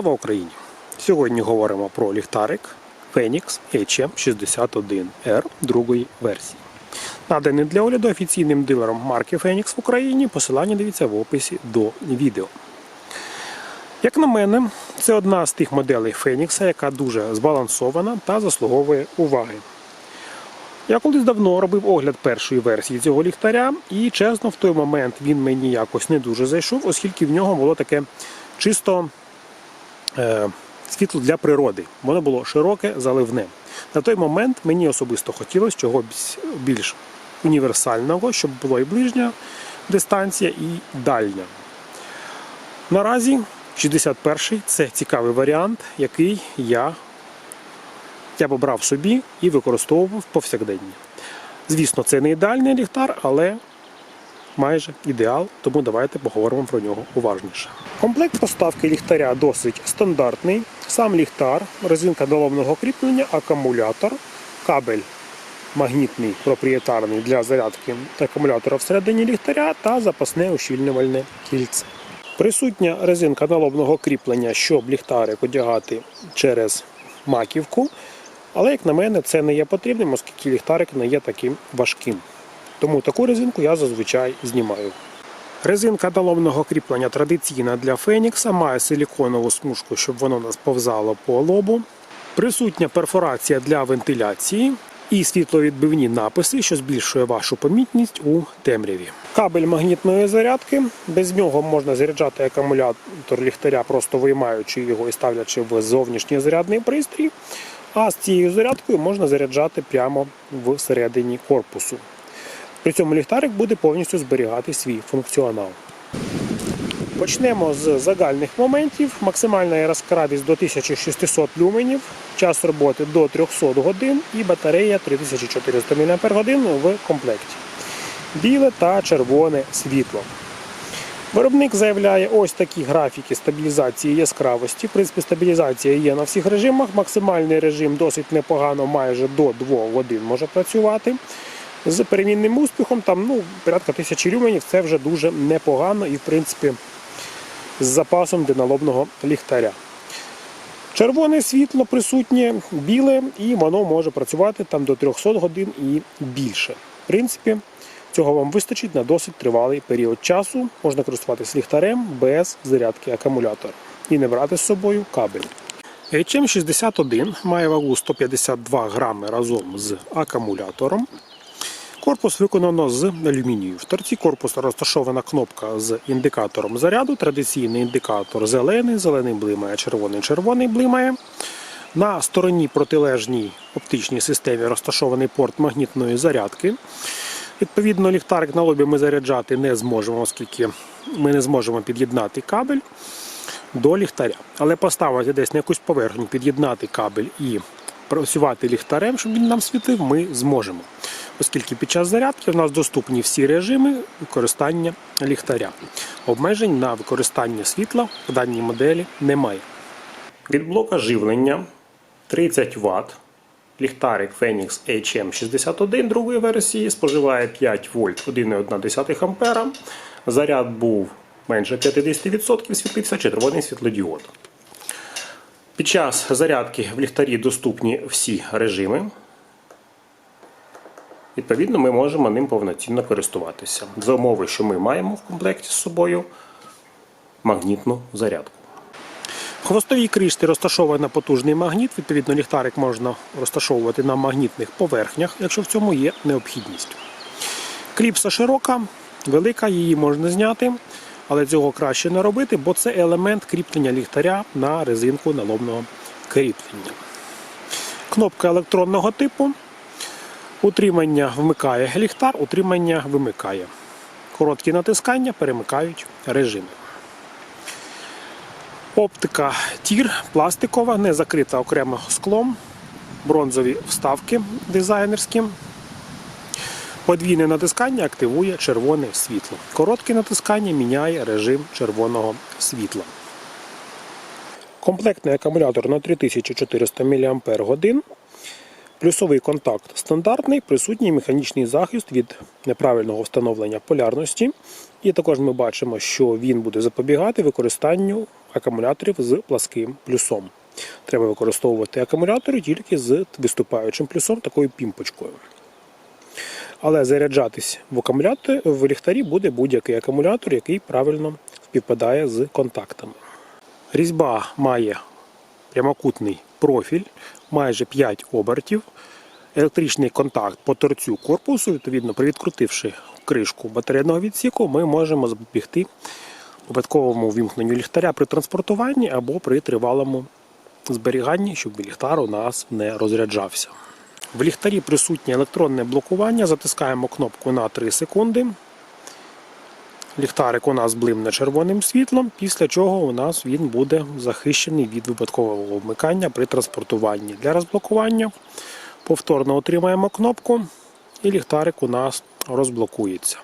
Слава Україні! Сьогодні говоримо про ліхтарик Phoenix HM61R другої версії. Наданий для огляду офіційним дилером марки Phoenix в Україні. Посилання дивіться в описі до відео. Як на мене, це одна з тих моделей Phoenix, яка дуже збалансована та заслуговує уваги. Я колись давно робив огляд першої версії цього ліхтаря, і чесно, в той момент він мені якось не дуже зайшов, оскільки в нього було таке чисто світло для природи. Воно було широке, заливне. На той момент мені особисто хотілося чогось більш універсального, щоб була і ближня дистанція, і дальня. Наразі 61-й це цікавий варіант, який я я обрав собі і використовував повсякдення. Звісно, це не ідеальний ліхтар, але майже ідеал, тому давайте поговоримо про нього уважніше. Комплект поставки ліхтаря досить стандартний. Сам ліхтар, резинка доломного кріплення, акумулятор, кабель магнітний проприєтарний для зарядки акумулятора всередині ліхтаря та запасне ущільнювальне кільце. Присутня резинка налобного кріплення, щоб ліхтарик одягати через маківку. Але, як на мене, це не є потрібним, оскільки ліхтарик не є таким важким. Тому таку резинку я зазвичай знімаю. Резинка наломного кріплення традиційна для Фенікса, має силіконову смужку, щоб воно не сповзало по лобу. Присутня перфорація для вентиляції і світловідбивні написи, що збільшує вашу помітність у темряві. Кабель магнітної зарядки. Без нього можна заряджати акумулятор ліхтаря, просто виймаючи його і ставлячи в зовнішній зарядний пристрій. А з цією зарядкою можна заряджати прямо всередині корпусу. При цьому ліхтарик буде повністю зберігати свій функціонал. Почнемо з загальних моментів. Максимальна яскравість до 1600 люменів, час роботи до 300 годин і батарея 3400 мАч в комплекті. Біле та червоне світло. Виробник заявляє ось такі графіки стабілізації яскравості. В принципі, стабілізація є на всіх режимах. Максимальний режим досить непогано, майже до 2 годин може працювати. З перемінним успіхом, там ну, порядка тисячі люменів це вже дуже непогано і, в принципі, з запасом диналобного ліхтаря. Червоне світло присутнє, біле, і воно може працювати там до 300 годин і більше. В принципі, Цього вам вистачить на досить тривалий період часу. Можна користуватися ліхтарем без зарядки акумулятора і не брати з собою кабель. HM61 має вагу 152 грами разом з акумулятором. Корпус виконано з алюмінію. В торці корпусу розташована кнопка з індикатором заряду. Традиційний індикатор зелений, зелений блимає, червоний, червоний блимає. На стороні протилежній оптичній системі розташований порт магнітної зарядки. Відповідно, ліхтарик на лобі ми заряджати не зможемо, оскільки ми не зможемо під'єднати кабель до ліхтаря. Але поставити десь на якусь поверхню, під'єднати кабель і працювати ліхтарем, щоб він нам світив, ми зможемо. Оскільки під час зарядки в нас доступні всі режими використання ліхтаря. Обмежень на використання світла в даній моделі немає. Від блока живлення 30 Вт. Ліхтарик Phoenix HM61 другої версії споживає 5 вольт 1,1 А. Заряд був менше 50%, світився червоний світлодіод. Під час зарядки в ліхтарі доступні всі режими. Відповідно, ми можемо ним повноцінно користуватися. За умови, що ми маємо в комплекті з собою магнітну зарядку. В хвостовій кришці розташовано потужний магніт. Відповідно, ліхтарик можна розташовувати на магнітних поверхнях, якщо в цьому є необхідність. Кліпса широка, велика, її можна зняти, але цього краще не робити, бо це елемент кріплення ліхтаря на резинку налобного кріплення. Кнопка електронного типу. Утримання вмикає ліхтар, утримання вимикає. Короткі натискання перемикають режими. Оптика тір пластикова, не закрита окремо склом, бронзові вставки дизайнерські. Подвійне натискання активує червоне світло. Коротке натискання міняє режим червоного світла. Комплектний акумулятор на 3400 мАч. Плюсовий контакт стандартний, присутній механічний захист від неправильного встановлення полярності. І також ми бачимо, що він буде запобігати використанню акумуляторів з пласким плюсом. Треба використовувати акумулятори тільки з виступаючим плюсом, такою пімпочкою. Але заряджатись в акумулятор в ліхтарі буде будь-який акумулятор, який правильно співпадає з контактами. Різьба має прямокутний профіль, майже 5 обертів. Електричний контакт по торцю корпусу, відповідно, привідкрутивши кришку батарейного відсіку, ми можемо запобігти випадковому вімкненню ліхтаря при транспортуванні або при тривалому зберіганні, щоб ліхтар у нас не розряджався. В ліхтарі присутнє електронне блокування. Затискаємо кнопку на 3 секунди. Ліхтарик у нас блимне червоним світлом, після чого у нас він буде захищений від випадкового вмикання при транспортуванні. Для розблокування повторно отримаємо кнопку і ліхтарик у нас розблокується.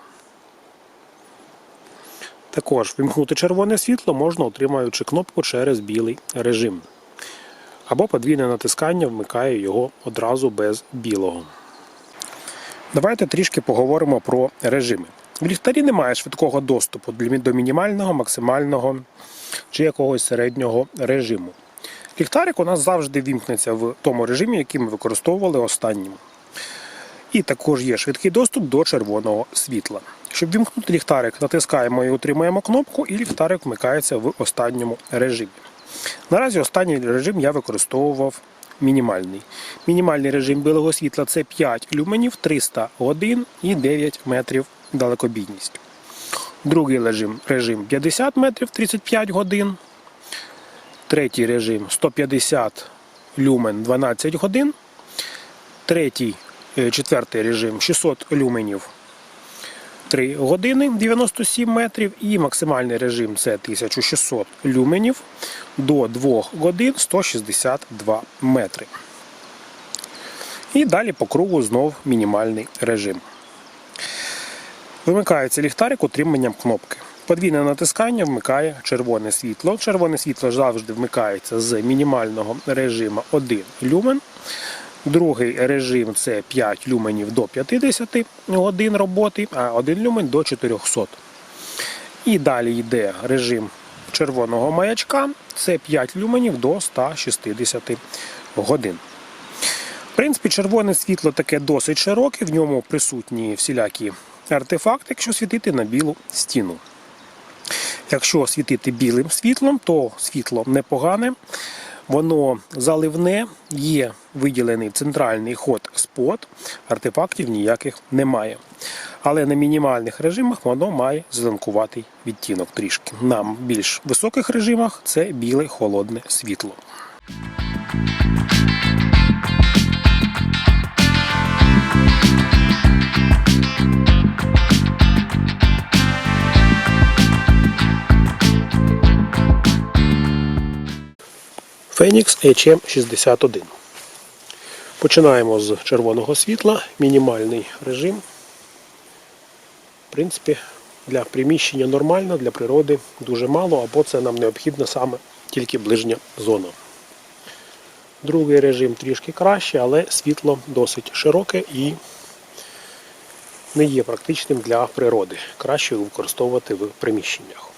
Також вимкнути червоне світло можна отримуючи кнопку через білий режим. Або подвійне натискання вмикає його одразу без білого. Давайте трішки поговоримо про режими. В ліхтарі немає швидкого доступу до мінімального, максимального чи якогось середнього режиму. Ліхтарик у нас завжди вімкнеться в тому режимі, який ми використовували останнім. І також є швидкий доступ до червоного світла. Щоб вімкнути ліхтарик, натискаємо і утримуємо кнопку, і ліхтарик вмикається в останньому режимі. Наразі останній режим я використовував мінімальний. Мінімальний режим білого світла це 5 люменів, 300 годин і 9 метрів далекобійність. Другий режим, режим 50 метрів 35 годин. Третій режим 150 люмен 12 годин. Третій, е, четвертий режим 600 люменів 3 години 97 метрів. І максимальний режим це 1600 люменів до 2 годин 162 метри. І далі по кругу знов мінімальний режим. Вимикається ліхтарик утриманням кнопки. Подвійне натискання вмикає червоне світло. Червоне світло завжди вмикається з мінімального режиму 1 люмен. Другий режим це 5 люменів до 50 годин роботи, а 1 люмен до 400. І далі йде режим червоного маячка. Це 5 люменів до 160 годин. В принципі, червоне світло таке досить широке, в ньому присутні всілякі артефакти, якщо світити на білу стіну. Якщо світити білим світлом, то світло непогане, воно заливне, є виділений центральний ход спот, артефактів ніяких немає. Але на мінімальних режимах воно має зеленкуватий відтінок трішки. На більш високих режимах це біле холодне світло. Phoenix HM61. Починаємо з червоного світла, мінімальний режим. В принципі, для приміщення нормально, для природи дуже мало, або це нам необхідно саме тільки ближня зона. Другий режим трішки краще, але світло досить широке і не є практичним для природи. Краще його використовувати в приміщеннях.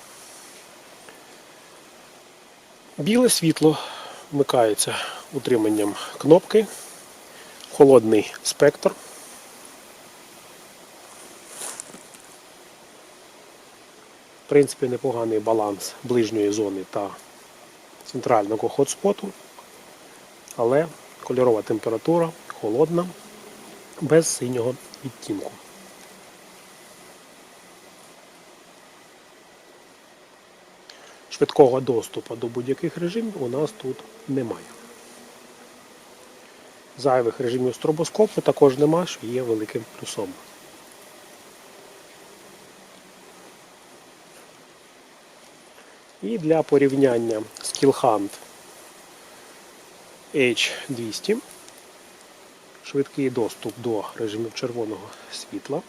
Біле світло вмикається утриманням кнопки, холодний спектр. В принципі, непоганий баланс ближньої зони та центрального хотспоту, але кольорова температура холодна, без синього відтінку. Швидкого доступу до будь-яких режимів у нас тут немає. Зайвих режимів стробоскопу також немає, що є великим плюсом. І для порівняння Skillhunt H200 швидкий доступ до режимів червоного світла.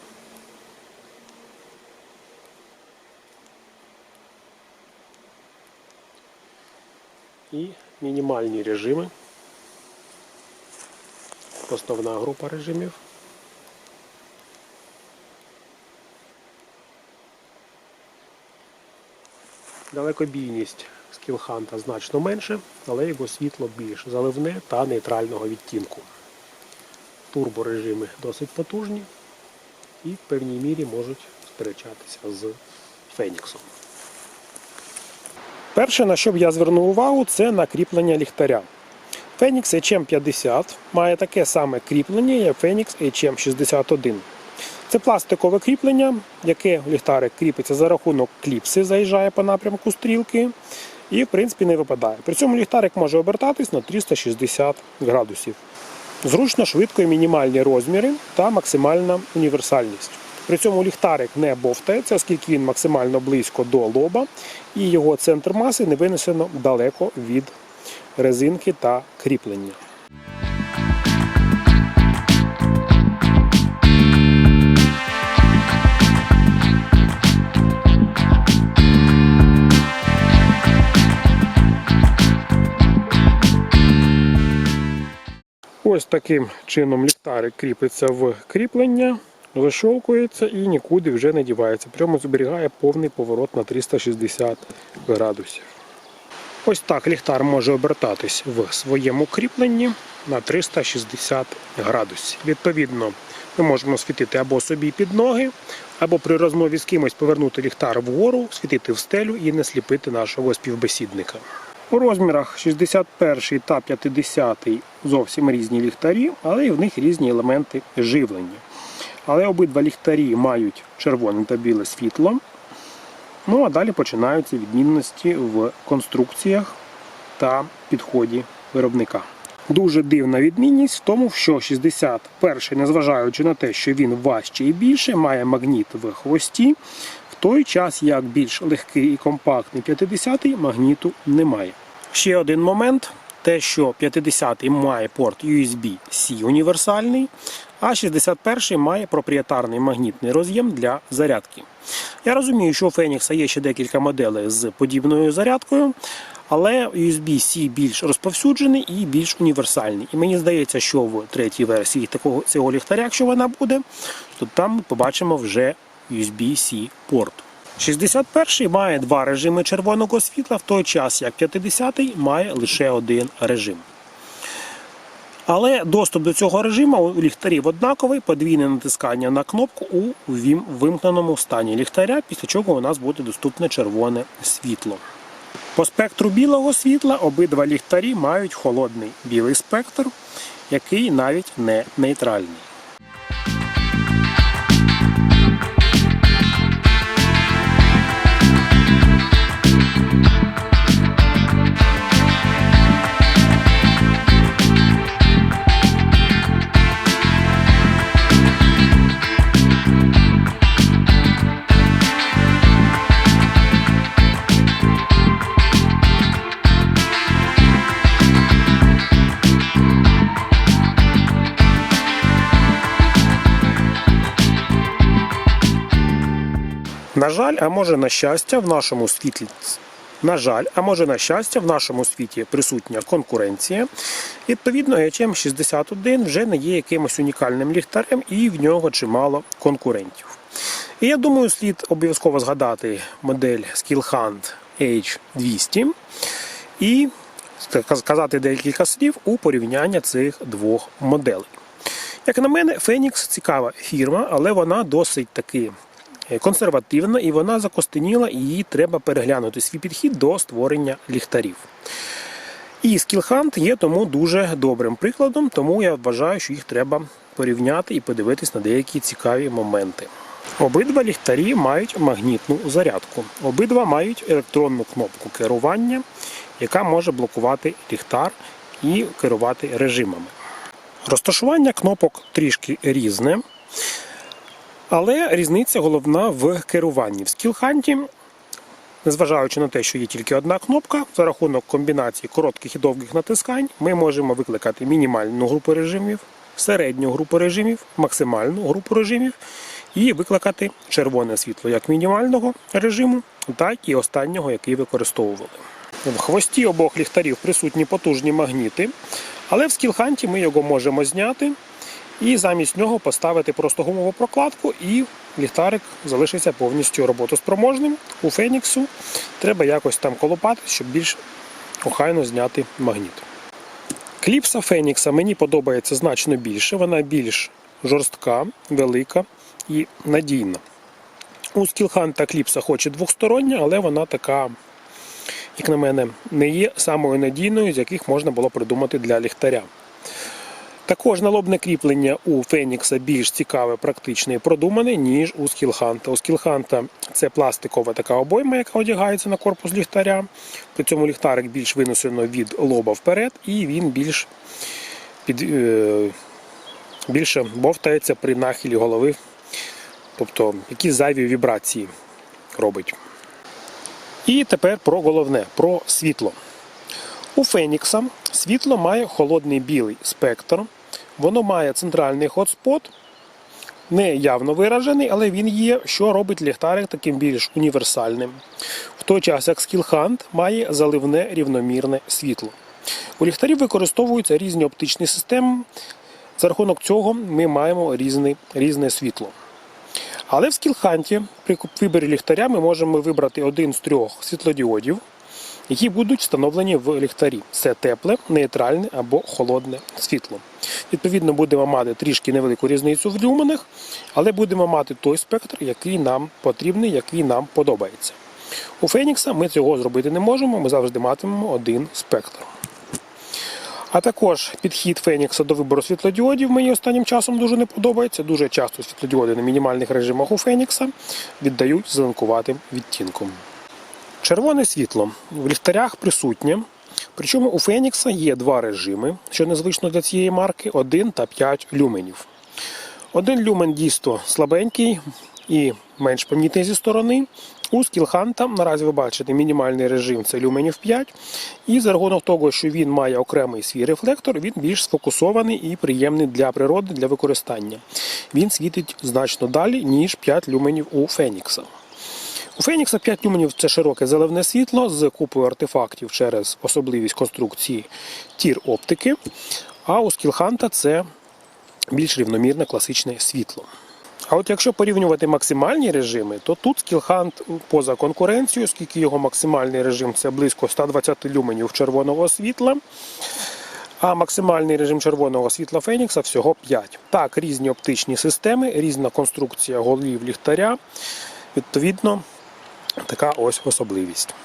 І мінімальні режими. Основна група режимів. Далекобійність скілханта значно менше, але його світло більш заливне та нейтрального відтінку. Турборежими досить потужні і в певній мірі можуть сперечатися з Феніксом. Перше, на що б я звернув увагу, це на кріплення ліхтаря. Phoenix HM50 має таке саме кріплення, як Phoenix HM61. Це пластикове кріплення, яке ліхтарик кріпиться за рахунок кліпси, заїжджає по напрямку стрілки і, в принципі, не випадає. При цьому ліхтарик може обертатись на 360 градусів. Зручно, швидко і мінімальні розміри та максимальна універсальність. При цьому ліхтарик не бовтається, оскільки він максимально близько до лоба, і його центр маси не винесено далеко від резинки та кріплення. Ось таким чином ліхтарик кріпиться в кріплення, защолкується і нікуди вже не дівається. Прямо зберігає повний поворот на 360 градусів. Ось так ліхтар може обертатись в своєму кріпленні на 360 градусів. Відповідно, ми можемо світити або собі під ноги, або при розмові з кимось повернути ліхтар вгору, світити в стелю і не сліпити нашого співбесідника. У розмірах 61 та 50 зовсім різні ліхтарі, але і в них різні елементи живлення. Але обидва ліхтарі мають червоне та біле світло. Ну а далі починаються відмінності в конструкціях та підході виробника. Дуже дивна відмінність в тому, що 61, незважаючи на те, що він важче і більше, має магніт в хвості, в той час як більш легкий і компактний 50-й магніту немає. Ще один момент. Те, що 50-й має порт USB-C універсальний, а 61-й має проприєтарний магнітний роз'єм для зарядки. Я розумію, що у Phoenix є ще декілька моделей з подібною зарядкою, але USB-C більш розповсюджений і більш універсальний. І мені здається, що в третій версії такого цього ліхтаря, якщо вона буде, то там ми побачимо вже USB-C порт. 61-й має два режими червоного світла, в той час як 50-й має лише один режим. Але доступ до цього режиму у ліхтарів однаковий, подвійне натискання на кнопку у вимкненому стані ліхтаря, після чого у нас буде доступне червоне світло. По спектру білого світла обидва ліхтарі мають холодний білий спектр, який навіть не нейтральний. На жаль, а може на щастя, в нашому світлі. На жаль, а може на щастя, в нашому світі присутня конкуренція. Відповідно, HM61 вже не є якимось унікальним ліхтарем, і в нього чимало конкурентів. І я думаю, слід обов'язково згадати модель Skillhand H200 і сказати декілька слів у порівняння цих двох моделей. Як на мене, Phoenix цікава фірма, але вона досить таки консервативна і вона закостеніла, і їй треба переглянути свій підхід до створення ліхтарів. І Skillhunt є тому дуже добрим прикладом, тому я вважаю, що їх треба порівняти і подивитись на деякі цікаві моменти. Обидва ліхтарі мають магнітну зарядку. Обидва мають електронну кнопку керування, яка може блокувати ліхтар і керувати режимами. Розташування кнопок трішки різне, але різниця головна в керуванні. В скілханті, незважаючи на те, що є тільки одна кнопка, за рахунок комбінації коротких і довгих натискань, ми можемо викликати мінімальну групу режимів, середню групу режимів, максимальну групу режимів і викликати червоне світло як мінімального режиму, так і останнього, який використовували. В хвості обох ліхтарів присутні потужні магніти, але в скілханті ми його можемо зняти і замість нього поставити просто гумову прокладку і ліхтарик залишиться повністю роботоспроможним. У Феніксу треба якось там колопати, щоб більш охайно зняти магніт. Кліпса Фенікса мені подобається значно більше, вона більш жорстка, велика і надійна. У Скілханта кліпса хоч і двостороння, але вона така, як на мене, не є самою надійною, з яких можна було придумати для ліхтаря. Також налобне кріплення у Фенікса більш цікаве, практичне і продумане, ніж у Скілханта. У Скілханта це пластикова така обойма, яка одягається на корпус ліхтаря. При цьому ліхтарик більш винесено від лоба вперед, і він більш під, е, більше бовтається при нахилі голови, тобто якісь зайві вібрації робить. І тепер про головне, про світло. У Фенікса світло має холодний білий спектр. Воно має центральний хотспот, не явно виражений, але він є, що робить ліхтарик таким більш універсальним. В той час як Skillhunt має заливне рівномірне світло. У ліхтарів використовуються різні оптичні системи. За рахунок цього ми маємо різне, різне світло. Але в скілханті при виборі ліхтаря ми можемо вибрати один з трьох світлодіодів, які будуть встановлені в ліхтарі. Це тепле, нейтральне або холодне світло. Відповідно, будемо мати трішки невелику різницю в люменах, але будемо мати той спектр, який нам потрібний, який нам подобається. У Фенікса ми цього зробити не можемо, ми завжди матимемо один спектр. А також підхід Фенікса до вибору світлодіодів мені останнім часом дуже не подобається. Дуже часто світлодіоди на мінімальних режимах у Фенікса віддають зеленкуватим відтінком. Червоне світло в ліхтарях присутнє. Причому у Фенікса є два режими, що незвично для цієї марки 1 та 5 люменів. Один люмен дійсно слабенький і менш помітний зі сторони. У скілханта наразі ви бачите мінімальний режим це люменів 5. І за рахунок того, що він має окремий свій рефлектор, він більш сфокусований і приємний для природи для використання. Він світить значно далі, ніж 5 люменів у Фенікса. У Фенікса 5 люменів це широке заливне світло з купою артефактів через особливість конструкції тір оптики. А у Скілханта це більш рівномірне класичне світло. А от якщо порівнювати максимальні режими, то тут Скілхант поза конкуренцією, оскільки його максимальний режим це близько 120 люменів червоного світла. А максимальний режим червоного світла Фенікса всього 5. Так, різні оптичні системи, різна конструкція голів ліхтаря. Відповідно, така ось особливість.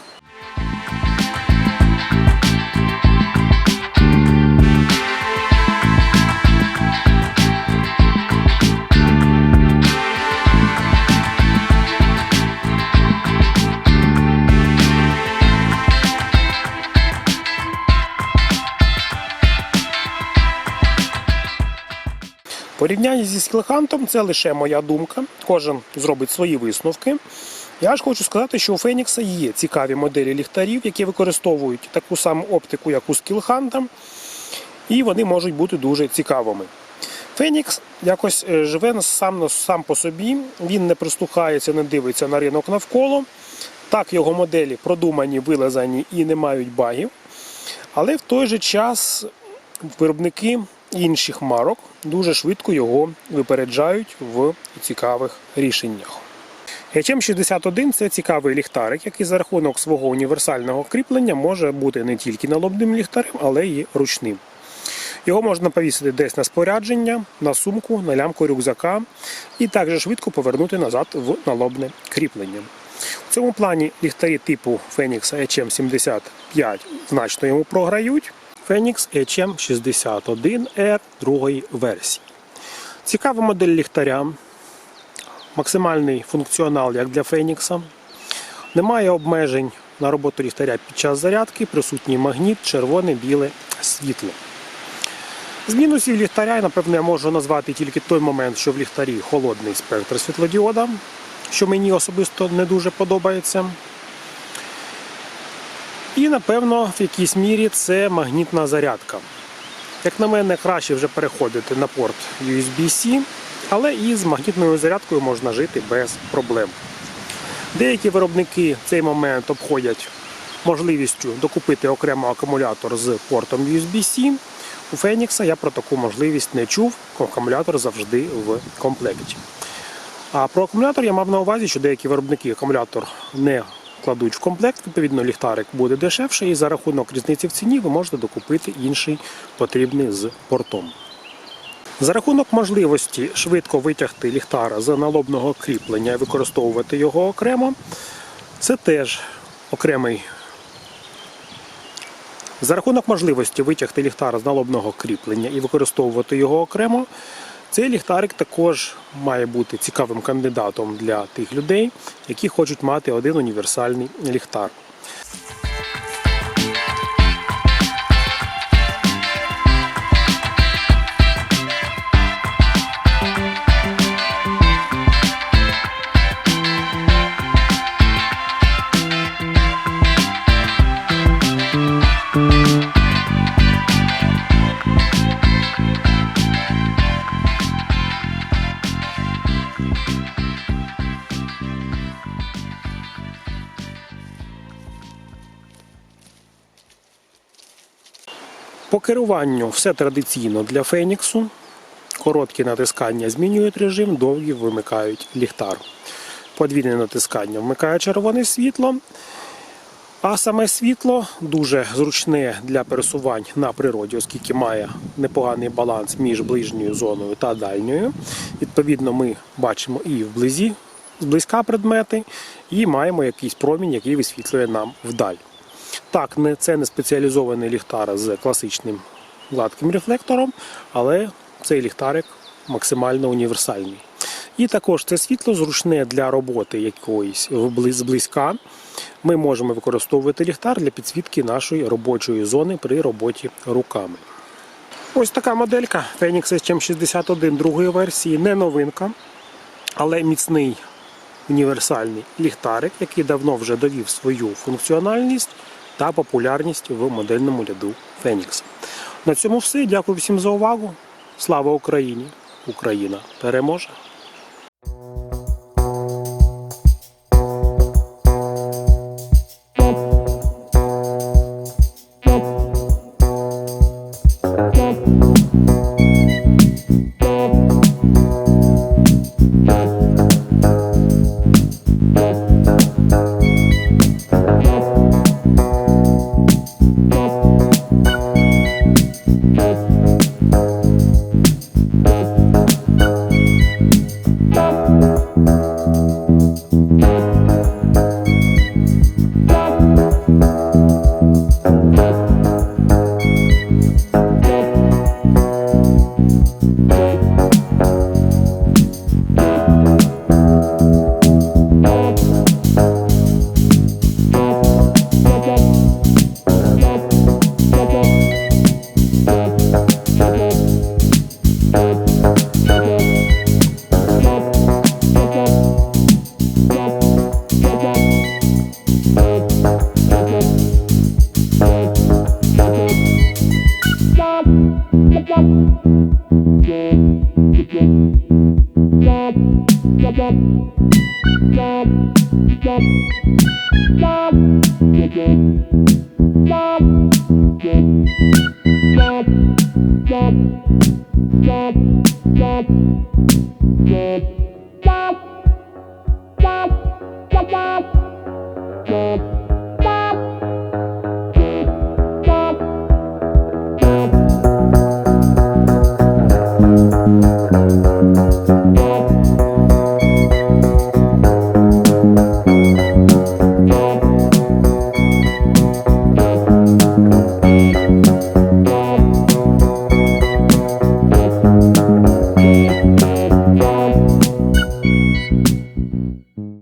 Порівняння зі скілхантом це лише моя думка. Кожен зробить свої висновки. Я ж хочу сказати, що у Фенікса є цікаві моделі ліхтарів, які використовують таку саму оптику, як у скілханта, і вони можуть бути дуже цікавими. Фенікс якось е, живе сам, сам по собі, він не прислухається, не дивиться на ринок навколо. Так, його моделі продумані, вилазані і не мають багів. Але в той же час виробники інших марок дуже швидко його випереджають в цікавих рішеннях. HM61 це цікавий ліхтарик, який за рахунок свого універсального кріплення може бути не тільки налобним ліхтарем, але й ручним. Його можна повісити десь на спорядження, на сумку, на лямку рюкзака і також швидко повернути назад в налобне кріплення. В цьому плані ліхтарі типу Phoenix HM75 значно йому програють. Phoenix HM61R другої версії. Цікава модель ліхтаря. Максимальний функціонал як для Фенікса. Немає обмежень на роботу ліхтаря під час зарядки, присутній магніт, червоне, біле світло. З мінусів ліхтаря, напевно, я можу назвати тільки той момент, що в ліхтарі холодний спектр світлодіода, що мені особисто не дуже подобається. І, напевно, в якійсь мірі це магнітна зарядка. Як на мене, краще вже переходити на порт USB-C, але і з магнітною зарядкою можна жити без проблем. Деякі виробники цей момент обходять можливістю докупити окремо акумулятор з портом USB-C. У Фенікса я про таку можливість не чув, акумулятор завжди в комплекті. А про акумулятор я мав на увазі, що деякі виробники акумулятор не кладуть в комплект, відповідно, ліхтарик буде дешевший, і за рахунок різниці в ціні ви можете докупити інший потрібний з портом. За рахунок можливості швидко витягти ліхтара з налобного кріплення і використовувати його окремо, це теж окремий. За рахунок можливості витягти ліхтара з налобного кріплення і використовувати його окремо, цей ліхтарик також має бути цікавим кандидатом для тих людей, які хочуть мати один універсальний ліхтар. По керуванню все традиційно для Феніксу. Короткі натискання змінюють режим, довгі вимикають ліхтар. Подвійне натискання вмикає червоне світло. А саме світло дуже зручне для пересувань на природі, оскільки має непоганий баланс між ближньою зоною та дальньою. Відповідно, ми бачимо і вблизі, зблизька предмети, і маємо якийсь промінь, який висвітлює нам вдаль. Так, це не спеціалізований ліхтар з класичним гладким рефлектором, але цей ліхтарик максимально універсальний. І також це світло зручне для роботи якоїсь зблизька. Ми можемо використовувати ліхтар для підсвітки нашої робочої зони при роботі руками. Ось така моделька Phoenix SM61 другої версії, не новинка, але міцний універсальний ліхтарик, який давно вже довів свою функціональність та популярність в модельному ряду Фенікс. На цьому все. Дякую всім за увагу. Слава Україні! Україна переможе! Yeah.